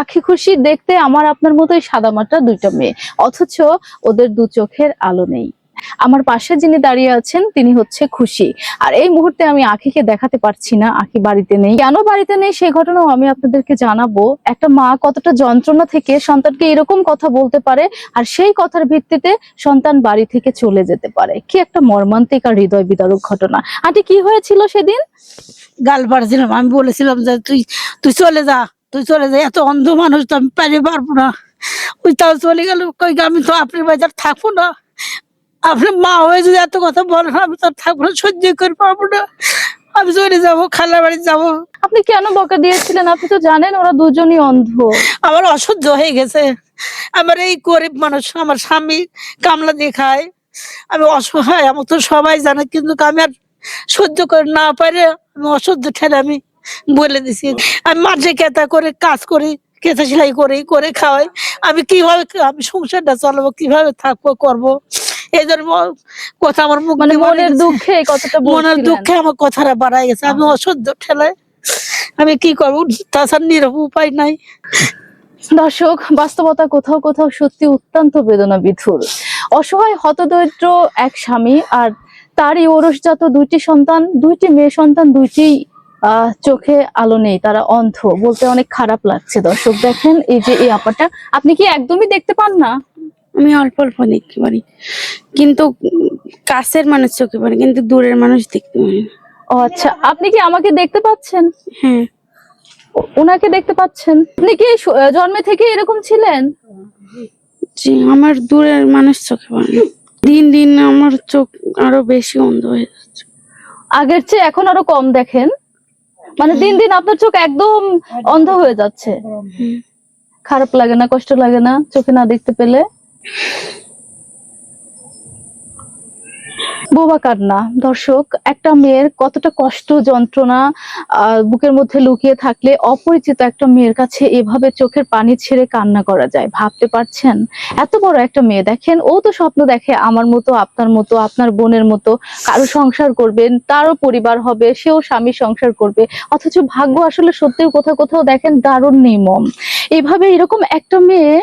আখি খুশি দেখতে আমার আপনার মতোই সাদামাটা দুইটা মেয়ে। অথচ ওদের দু চোখের আলো নেই। আমার পাশে যিনি দাঁড়িয়ে আছেন, তিনি হচ্ছে খুশি। আর এই মুহূর্তে আমি আখিকে দেখাতে পারছি না, আখি বাড়িতে নেই। কেন বাড়িতে নেই সেই ঘটনাও আমি আপনাদেরকে জানাব। একটা মা কতটা যন্ত্রণা থেকে সন্তানকে এরকম কথা বলতে পারে, আর সেই কথার ভিত্তিতে সন্তান বাড়ি থেকে চলে যেতে পারে। কি একটা মর্মান্তিক আর হৃদয় বিদারক ঘটনা। আন্টি, কি হয়েছিল সেদিন? গাল পাড়ছিলাম আমি বলেছিলাম যে তুই তুই চলে যা। তুই চলে যাই এত অন্ধ মানুষ তো আমি পারি পারব না। ওই তাও চলে গেল কই আমি তো আপনার বাজার থাকব না। আপনার মা হয়ে যদি এত কথা বলেন আমি তো থাকব না সহ্য করে পারব না। আমি চলে যাব খালা বাড়ি যাব। আপনি কেন বকা দিয়েছিলেন? আপনি তো জানেন ওরা দুজনই অন্ধ। আমার অসহ্য হয়ে গেছে। আমার এই গরিব মানুষ আমার স্বামী কামলা দিয়ে খায়। আমি অসহায় আমার তো সবাই জানে কিন্তু আমি আর সহ্য করে না পারে আমি অসহ্য ঠেলে আমি বলে দিছি আমি মাঝে কেতা করে কাজ করি কেতা সেলাই করি করে খাওয়াই। আমি কীভাবে আমি সংসারটা চালাবো কীভাবে থাকব করব? এই জন্য কথা আমার মুখ মানে মনের দুঃখে মনের দুঃখে আমার কথাটা বাড়াই গেছে। আমি অসহ্য ঠেলায়। আমি কি করব? তাছাড়া নিরব উপায় নাই। দর্শক বাস্তবতা কোথাও কোথাও সত্যি অত্যন্ত বেদনা বিধুর অসহায় হতদরিদ্র এক স্বামী আর তারই ওরসজাত দুইটি সন্তান দুইটি মেয়ে সন্তান দুইটি চোখে আলো নেই তারা অন্ধ। বলতে অনেক খারাপ লাগছে দর্শক। দেখেন এই যে এই আপাটা। আপনি কি একদমই দেখতে পান না? আমি অল্প অল্প দেখতে পারি। কিন্তু কাছের মানুষ চোখে পারি কিন্তু দূরের মানুষ দেখতে পারি ও আচ্ছা। আপনি কি আমাকে দেখতে পাচ্ছেন? হ্যাঁ। ওনাকে দেখতে পাচ্ছেন? আপনি কি জন্মে থেকে এরকম ছিলেন? জি আমার দূরের মানুষ চোখে পারে না। দিন দিন আমার চোখ আরও বেশি অন্ধ হয়ে যাচ্ছে। আগের চেয়ে এখন আরও কম দেখেন। মানে দিন দিন আপনার চোখ একদম অন্ধ হয়ে যাচ্ছে। খারাপ লাগে না কষ্ট লাগে না চোখে না দেখতে পেলে। বোবা কান্না। দর্শক, একটা মেয়ের কতটা কষ্ট, যন্ত্রণা বুকের মধ্যে লুকিয়ে থাকলে অপরিচিত একটা মেয়ের কাছে এভাবে চোখের পানি ছেড়ে কান্না করা যায়, ভাবতে পারছেন? এত বড় একটা মেয়ে, দেখেন, ও তো স্বপ্ন দেখে আমার মতো, আপনার মতো, আপনার বোনের মতো, কারও সংসার করবেন, তারও পরিবার হবে, সেও স্বামী সংসার করবে, অথচ ভাগ্য আসলে সত্যিও কোথাও কোথাও দেখেন দারুণ নির্মম এইভাবে এরকম একটা মেয়ে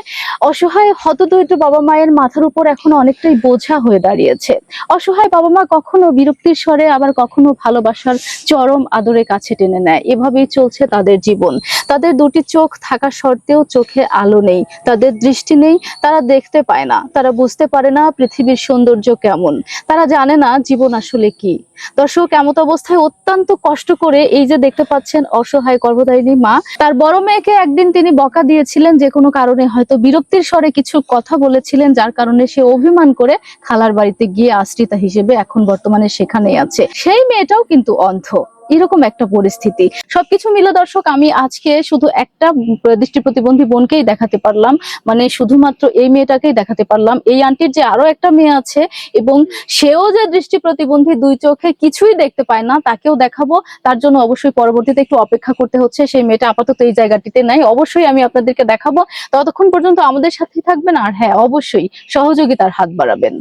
অসহায় হতদরিদ্র বাবা মায়ের মাথার উপর এখন অনেকটাই বোঝা হয়ে দাঁড়িয়েছে। অসহায় বাবা মা কখনো বিরক্তির স্বরে, আবার কখনো ভালোবাসার চরম আদরে কাছে টেনে নেয়। এভাবেই চলছে তাদের জীবন। তাদের দুটি চোখ থাকা সত্ত্বেও চোখে আলো নেই। তাদের দৃষ্টি নেই, তারা দেখতে পায় না। তারা বুঝতে পারে না পৃথিবীর সৌন্দর্য কেমন। তারা জানে না জীবন আসলে কি। দর্শক, এমত অবস্থায় অত্যন্ত কষ্ট করে এই যে দেখতে পাচ্ছেন অসহায় গর্ভধারিণী মা, তার বড় মেয়েকে একদিন তিনি বকা দিয়েছিলেন, যে কোনো কারণে হয়তো বিরক্তির স্বরে কিছু কথা বলেছিলেন, যার কারণে সে অভিমান করে খালার বাড়িতে গিয়ে আশ্রিতা হিসেবে এখন বর্তমানে সেখানে আছে। সেই মেয়েটাও কিন্তু অন্ধ। এরকম একটা পরিস্থিতি। সবকিছু মিলে দর্শক, আমি আজকে শুধু একটা দৃষ্টি প্রতিবন্ধী বোনকেই দেখাতে পারলাম। মানে শুধুমাত্র এই মেয়েটাকেই দেখাতে পারলাম। এই আন্টির যে আরও একটা মেয়ে আছে এবং সেও যে দৃষ্টি প্রতিবন্ধী দুই চোখে কিছুই দেখতে পায় না, তাকেও দেখাবো। তার জন্য অবশ্যই পরবর্তীতে একটু অপেক্ষা করতে হচ্ছে। সেই মেয়েটা আপাতত এই জায়গাটিতে নাই। অবশ্যই আমি আপনাদেরকে দেখাবো। ততক্ষণ পর্যন্ত আমাদের সাথেই থাকবেন। আর হ্যাঁ অবশ্যই সহযোগিতার হাত বাড়াবেন।